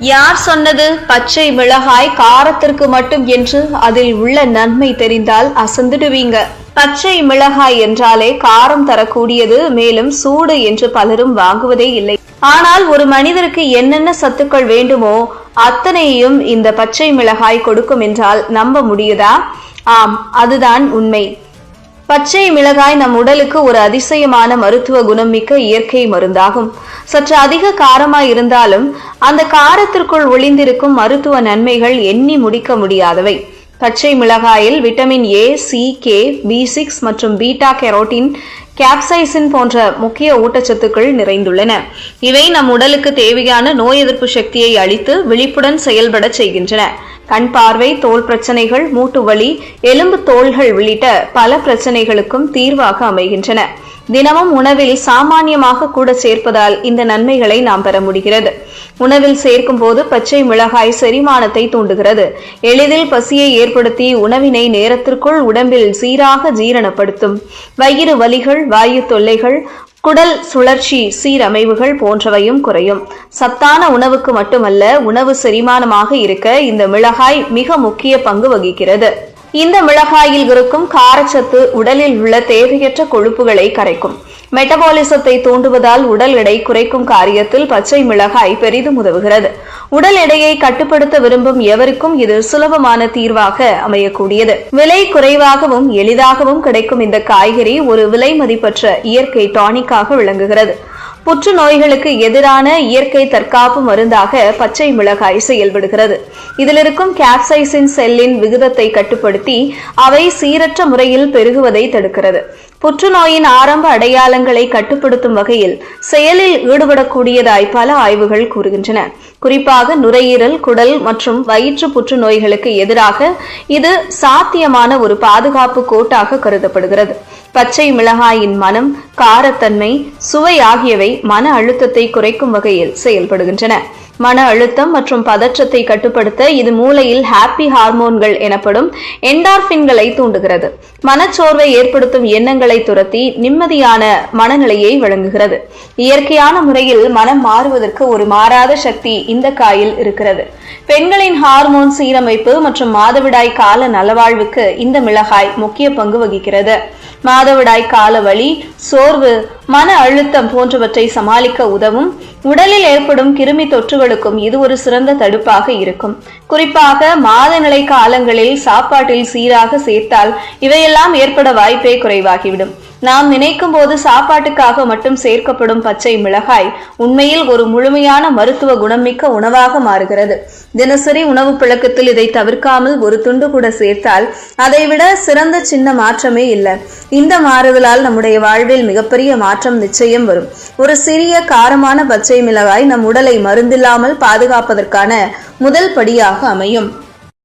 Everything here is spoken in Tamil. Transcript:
யார் சொன்னது? பச்சை மிளகாய் காரத்திற்கு மட்டும் என்று அதில் உள்ள நன்மை தெரிந்தால் அசந்துடுவீங்க. பச்சை மிளகாய் என்றாலே காரம் தரக்கூடியது மேலும் சூடு என்று பலரும் வாங்குவதே இல்லை. ஆனால் ஒரு மனிதருக்கு என்னென்ன சத்துக்கள் வேண்டுமோ அத்தனையும் இந்த பச்சை மிளகாய் கொடுக்கும் என்றால் நம்ப முடியுதா? ஆம் அதுதான் உண்மை. பச்சை மிளகாய் நம் உடலுக்கு ஒரு அதிசயமான மருத்துவ குணம் மிக்க இயற்கை மருந்தாகும். சற்று அதிக காரமாய் இருந்தாலும் அந்த காரத்திற்குள் ஒளிந்திருக்கும் மருத்துவ நன்மைகள் எண்ணி முடிக்க முடியாதவை. பச்சை மிளகாயில் vitamin A C K B six மற்றும் பீட்டா கெரோட்டின் கேப்சைசின் போன்ற முக்கிய ஊட்டச்சத்துக்கள் நிறைந்துள்ளன. இவை நம் உடலுக்கு தேவையான நோய் எதிர்ப்பு சக்தியை அளித்து விழிப்புடன் செயல்பட செய்கின்றன. கண் பார்வை தோல் பிரச்சனைகள் மூட்டு வலி எலும்பு தோள்கள் உள்ளிட்ட பல பிரச்சனைகளுக்கும் தீர்வாக அமைகின்றன. தினமும் உணவில் சாமானியமாக கூட சேர்ப்பதால் இந்த நன்மைகளை நாம் பெற முடிகிறது. உணவில் சேர்க்கும் போது பச்சை மிளகாய் செரிமானத்தை தூண்டுகிறது. எளிதில் பசியை ஏற்படுத்தி உணவினை நேரத்திற்குள் உடம்பில் சீராக ஜீரணப்படுத்தும். வயிறு வலிகள் வாயு தொல்லைகள் குடல் சுழற்சி சீரமைவுகள் போன்றவையும் குறையும். சத்தான உணவுக்கு மட்டுமல்ல உணவு செரிமானமாக இருக்க இந்த மிளகாய் மிக முக்கிய பங்கு வகிக்கிறது. இந்த மிளகாயில் இருக்கும் காரச்சத்து உடலில் உள்ள தேவையற்ற கொழுப்புகளை கரைக்கும். மெட்டபாலிசத்தை தூண்டுவதால் உடல் எடை குறைக்கும் காரியத்தில் பச்சை மிளகாய் பெரிதும் உதவுகிறது. உடல் எடையை கட்டுப்படுத்த விரும்பும் எவருக்கும் இது சுலபமான தீர்வாக அமையக்கூடியது. விலை குறைவாகவும் எளிதாகவும் கிடைக்கும் இந்த காய்கறி ஒரு விலை மதிப்பற்ற இயற்கை டானிக்காக விளங்குகிறது. புற்றுநோய்களுக்கு எதிரான இயற்கை தற்காப்பு மருந்தாக பச்சை மிளகாய் செயல்படுகிறது. இதில் இருக்கும் கேப்சைசின் செல்லின் விகிதத்தை கட்டுப்படுத்தி அவை சீரற்ற முறையில் பெருகுவதை தடுக்கிறது. புற்றுநோயின் ஆரம்ப அடையாளங்களை கட்டுப்படுத்தும் வகையில் செயலில் ஈடுபடக்கூடியதாய் பல ஆய்வுகள் கூறுகின்றன. குறிப்பாக நுரையீரல் குடல் மற்றும் வயிற்று புற்றுநோய்களுக்கு எதிராக இது சாத்தியமான ஒரு பாதுகாப்பு கோட்டாக கருதப்படுகிறது. பச்சை மிளகாயின் மனம் காரத்தன்மை சுவை ஆகியவை மன அழுத்தத்தை குறைக்கும் வகையில் செயல்படுகின்றன. மன அழுத்தம் மற்றும் பதற்றத்தை கட்டுப்படுத்த இது மூளையில் ஹாப்பி ஹார்மோன்கள் எனப்படும் என்டார்பின்களை தூண்டுகிறது. மனச்சோர்வை ஏற்படுத்தும் எண்ணங்களை துரத்தி நிம்மதியான மனநிலையை வழங்குகிறது. இயற்கையான முறையில் மனம் மாறுவதற்கு ஒரு மாறாத சக்தி இந்த காயில் இருக்கிறது. பெண்களின் ஹார்மோன் சீரமைப்பு மற்றும் மாதவிடாய் கால நலவாழ்வுக்கு இந்த மிளகாய் முக்கிய பங்கு வகிக்கிறது. மாதவிடாய் காலவழி சோர்வு மன அழுத்தம் போன்றவற்றை சமாளிக்க உதவும். உடலில் ஏற்படும் கிருமி தொற்றுகளுக்கும் இது ஒரு சிறந்த தடுப்பாக இருக்கும். குறிப்பாக மாதநிலை காலங்களில் சாப்பாட்டில் சீராக சேர்த்தால் இவையெல்லாம் ஏற்பட வாய்ப்பே குறைவாகிவிடும். நாம் நினைக்கும் போது சாப்பாட்டுக்காக மட்டும் சேர்க்கப்படும் பச்சை மிளகாய் உண்மையில் ஒரு முழுமையான மருத்துவ குணமிக்க உணவாக மாறுகிறது. தினசரி உணவு பழக்கத்தில் இதை தவிர்க்காமல் ஒரு துண்டு கூட சேர்த்தால் அதைவிட சிறந்த சின்ன மாற்றமே இல்லை. இந்த மாறுதலால் நம்முடைய வாழ்வில் மிகப்பெரிய மாற்றம் நிச்சயம் வரும். ஒரு சிறிய காரமான பச்சை மிளகாய் நம் உடலை மருந்தில்லாமல் பாதுகாப்பதற்கான முதல் படியாக அமையும்.